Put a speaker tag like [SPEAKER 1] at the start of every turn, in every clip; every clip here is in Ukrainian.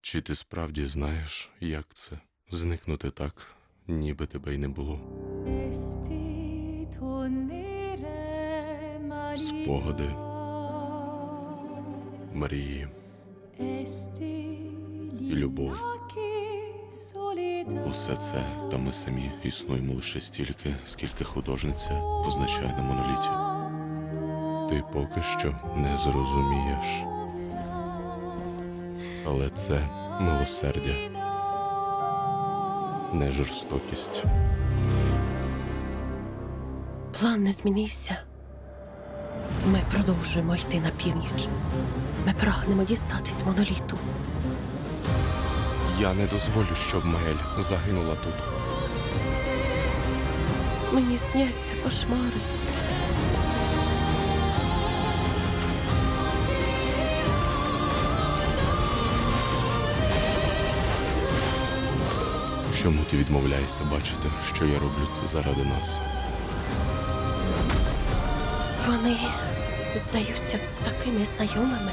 [SPEAKER 1] Чи ти справді знаєш, як це зникнути так, ніби тебе й не було?
[SPEAKER 2] Спогади,
[SPEAKER 1] Мрії,
[SPEAKER 2] любов.
[SPEAKER 1] усе це та ми самі існуємо лише стільки, скільки художниця позначає на моноліті. Ти поки що не зрозумієш, але це милосердя, не жорстокість.
[SPEAKER 3] План не змінився. Ми продовжуємо йти на північ. Ми прагнемо дістатись моноліту.
[SPEAKER 1] Я не дозволю, щоб Маель загинула тут.
[SPEAKER 3] Мені сняться кошмари.
[SPEAKER 1] Чому ти відмовляєшся бачити, що я роблю це заради нас?
[SPEAKER 3] Вони здаються такими знайомими.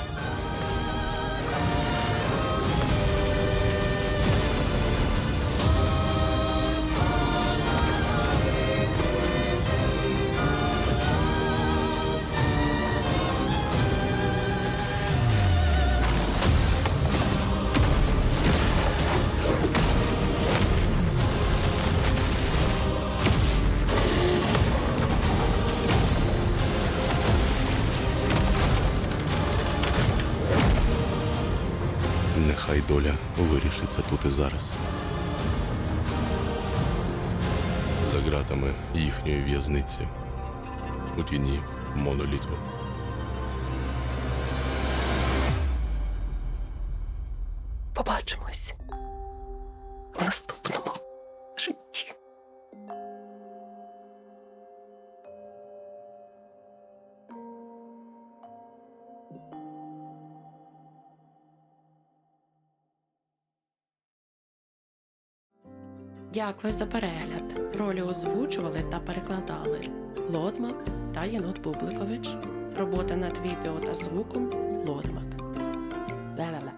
[SPEAKER 1] Нехай доля вирішиться тут і зараз. За ґратами їхньої в'язниці у тіні моноліту.
[SPEAKER 3] Побачимось в
[SPEAKER 4] Дякую за перегляд. Ролі озвучували та перекладали Лодмак та Єнот Бубликович. Робота над відео та звуком Лодмак. Бе-бе-бе.